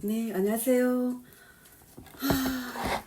네, 안녕하세요. 하,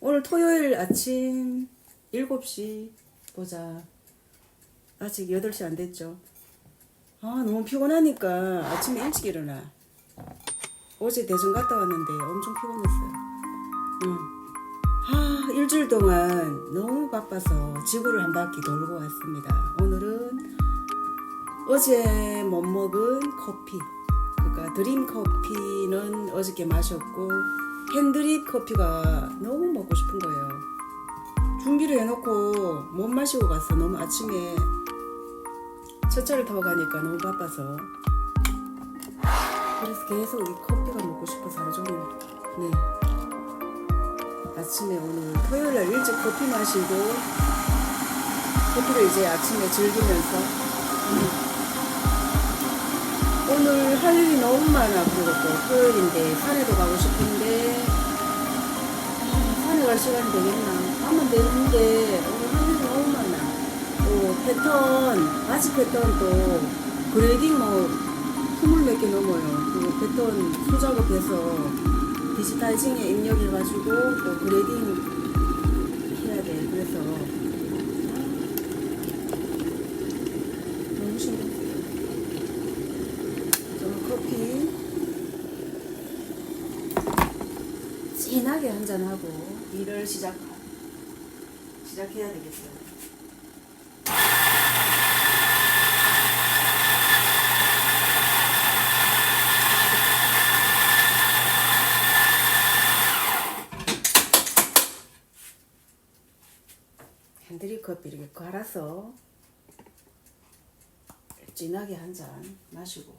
오늘 토요일 아침 7시 보자. 아직 8시 안 됐죠. 아, 너무 피곤하니까 아침에 일찍 일어나. 어제 대전 갔다 왔는데 엄청 피곤했어요. 응. 아, 일주일 동안 너무 바빠서 지구를 한 바퀴 돌고 왔습니다. 오늘은 어제 못 먹은 커피. 그러니까 드림 커피는 어저께 마셨고 핸드립 커피가 너무 먹고 싶은 거예요. 준비를 해놓고 못 마시고 갔어. 너무 아침에 첫 차를 타고 가니까 너무 바빠서. 그래서 계속 이 커피가 먹고 싶어서 하루 종일. 네. 아침에 오늘 토요일 날 일찍 커피 마시고 커피를 이제 아침에 즐기면서 음. 오늘 할 일이 너무 많아. 그리고 또 토요일인데 산에도 가고 싶은데. 아, 산에 갈 시간이 되겠나? 가면 되는데 오늘 할 일이 너무 많아. 또 패턴 바지 패턴도 그레이딩 뭐 스물 몇 개 넘어요. 그리고 패턴 수작업해서 디지털징에 입력해가지고 또 그레이딩 해야 돼 그래서 너무 신경 쓰여 저는 커피 진하게 한잔 하고 일을 시작 시작해야 되겠어요. 핸드립 커피 이렇게 갈아서 진하게 한 잔 마시고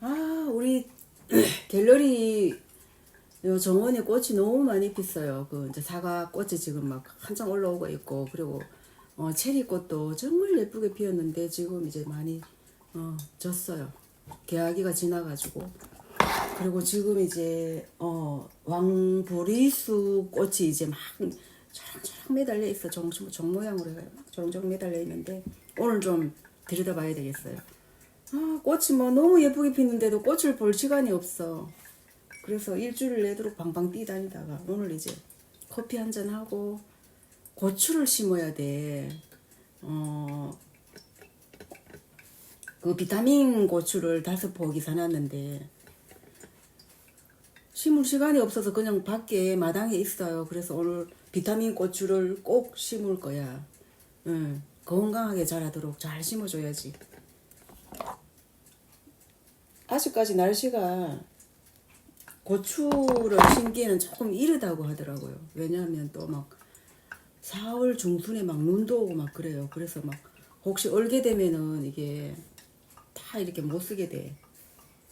아 우리 갤러리 요 정원에 꽃이 너무 많이 피어요. 그 이제 사과 꽃이 지금 막 한창 올라오고 있고 그리고 어 체리 꽃도 정말 예쁘게 피었는데 지금 이제 많이 어 졌어요. 개화기가 지나가지고 그리고 지금 이제 어 왕보리수 꽃이 이제 막 저렁저렁 매달려 있어 정, 정 모양으로 해요. 저렁저렁 매달려 있는데 오늘 좀 들여다봐야 되겠어요. 아 꽃이 뭐 너무 예쁘게 피는데도 꽃을 볼 시간이 없어. 그래서 일주일 내도록 방방 뛰다니다가 오늘 이제 커피 한 잔 하고 고추를 심어야 돼. 어, 그 비타민 고추를 다섯 포기 사놨는데 심을 시간이 없어서 그냥 밖에 마당에 있어요. 그래서 오늘 비타민 고추를 꼭 심을 거야. 응, 건강하게 자라도록 잘 심어줘야지. 아직까지 날씨가 고추를 심기에는 조금 이르다고 하더라고요. 왜냐하면 또 막 4월 중순에 막 눈도 오고 막 그래요. 그래서 막 혹시 얼게 되면은 이게 다 이렇게 못 쓰게 돼.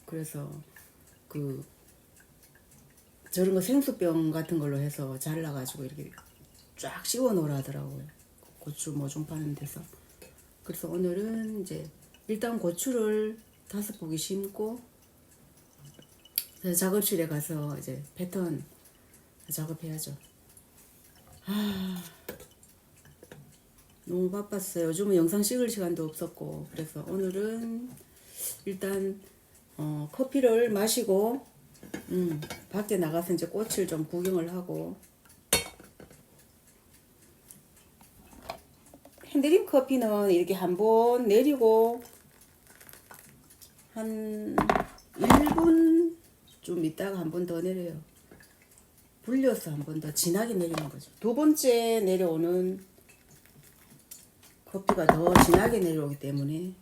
그래서 그 저런 거 생수병 같은 걸로 해서 잘라가지고 이렇게 쫙 씌워 놓으라 하더라고요. 고추 모종 파는 데서. 그래서 오늘은 이제 일단 고추를 다섯 포기 심고 작업실에 가서 이제 패턴 작업해야죠. 아, 너무 바빴어요. 요즘은 영상 찍을 시간도 없었고 그래서 오늘은 일단 어, 커피를 마시고 음, 밖에 나가서 이제 꽃을 좀 구경을 하고 핸드림 커피는 이렇게 한 번 내리고 한 1분 좀 있다가 한 번 더 내려요. 불려서 한 번 더 진하게 내리는 거죠. 두 번째 내려오는 커피가 더 진하게 내려오기 때문에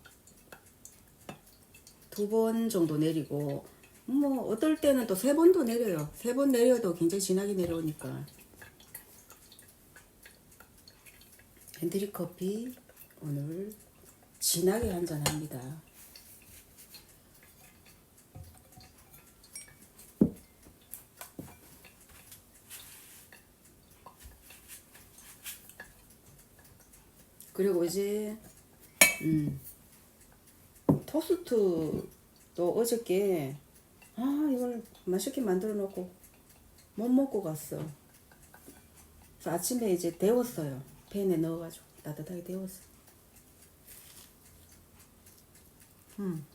두 번 정도 내리고 뭐 어떨 때는 또 세 번도 내려요. 세 번 내려도 굉장히 진하게 내려오니까 핸드리 커피 오늘 진하게 한잔 합니다. 그리고 이제 음 토스트도 또 어저께 아 이걸 맛있게 만들어 놓고 못 먹고 갔어. 아침에 이제 데웠어요. 팬에 넣어가지고 따뜻하게 데웠어. 음.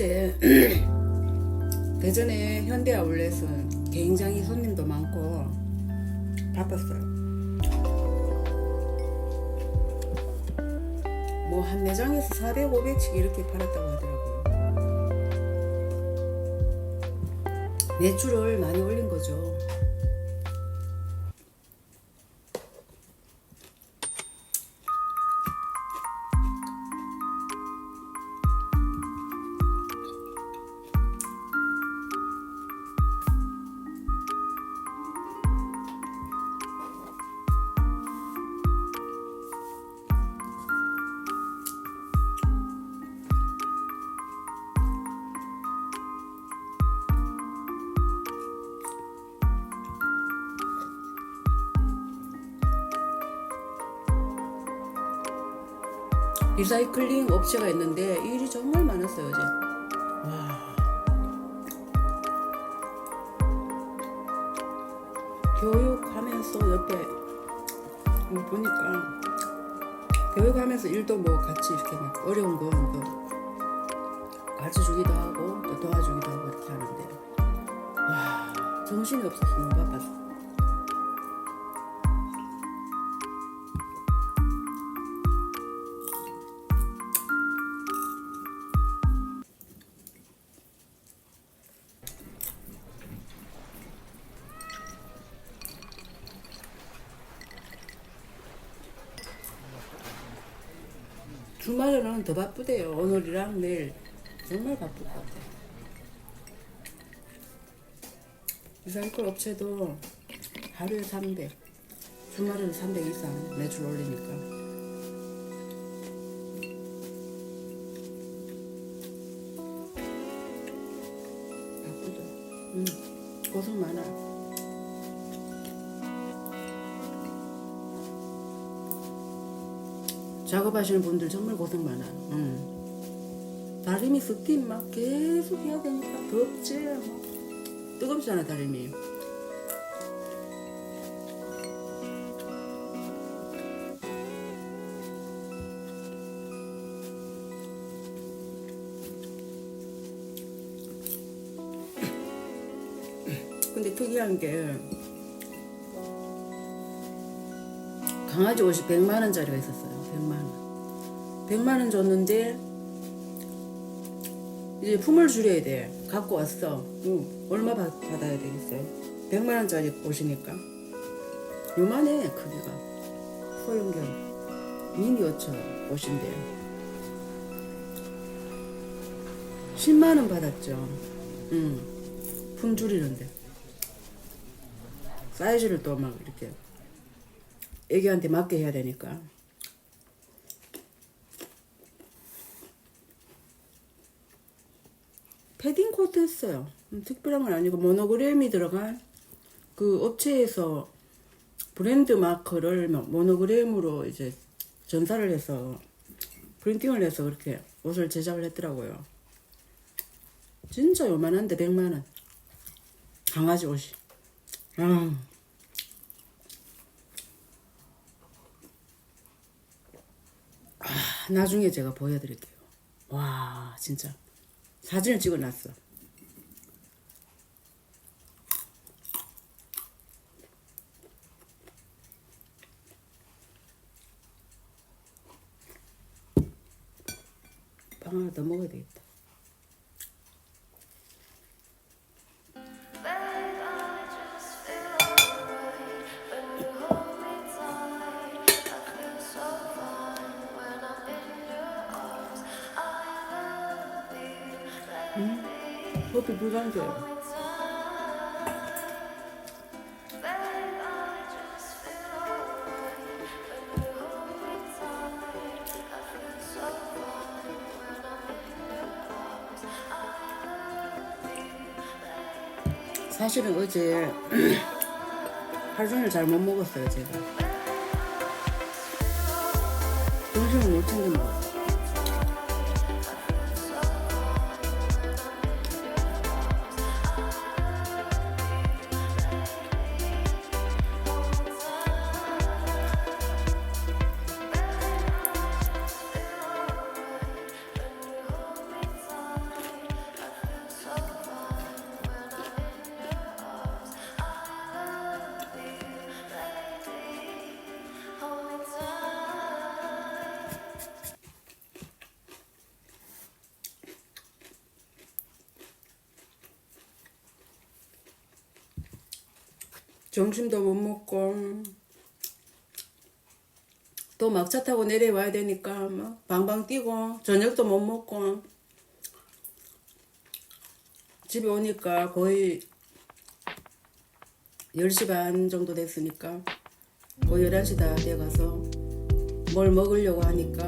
어제 대전에 현대 아울렛은 굉장히 손님도 많고 바빴어요. 뭐 한 매장에서 400, 500씩 이렇게 팔았다고 하더라고요. 매출을 많이 올린 거죠. 리사이클링 업체가 있는데 일이 정말 많았어요 어제. 와. 교육하면서 옆에 뭐 보니까 교육하면서 일도 뭐 같이 이렇게 막 어려운 거뭐 가르쳐주기도 하고 또 도와주기도 하고 이렇게 하는데 와 정신이 없어서 너무 바빴어. 바쁘대요. 오늘이랑 내일 정말 바쁠 것 같아. 리사이클 업체도 하루에 300, 주말에는 300 이상 매출 올리니까. 작업하시는 분들 정말 고생 많아. 응. 다리미 스팀 막 계속 해야 되니까 덥지. 막. 뜨겁잖아 다리미. 근데 특이한 게 강아지 옷이 100만 원짜리가 있었어요. 100만 원. 100만 원 줬는데 이제 품을 줄여야 돼. 갖고 왔어. 응. 얼마 받, 받아야 되겠어요? 100만 원짜리 옷이니까. 요만해 크기가. 소형견 미니 어처 옷인데 10만 원 받았죠. 응. 품 줄이는데. 사이즈를 또 막 이렇게 애기한테 맞게 해야 되니까. 했어요. 음, 특별한 건 아니고 모노그램이 들어간 그 업체에서 브랜드 마크를 막 모노그램으로 이제 전사를 해서 프린팅을 해서 그렇게 옷을 제작을 했더라고요. 진짜 요만한데 100만 원. 강아지 옷이. 아. 아, 나중에 제가 보여드릴게요. 와, 진짜. 사진을 찍어놨어. 빵 하나 더 먹어야 되겠다. 사실은 어제 하루 종일 잘 못 먹었어요, 제가. 점심을 못 챙겨 먹었어요. 점심도 못 먹고 또 막차 타고 내려와야 되니까 막 방방 뛰고 저녁도 못 먹고. 집에 오니까 거의 10시 반 정도 됐으니까 거의 11시 다 돼가서 뭘 먹으려고 하니까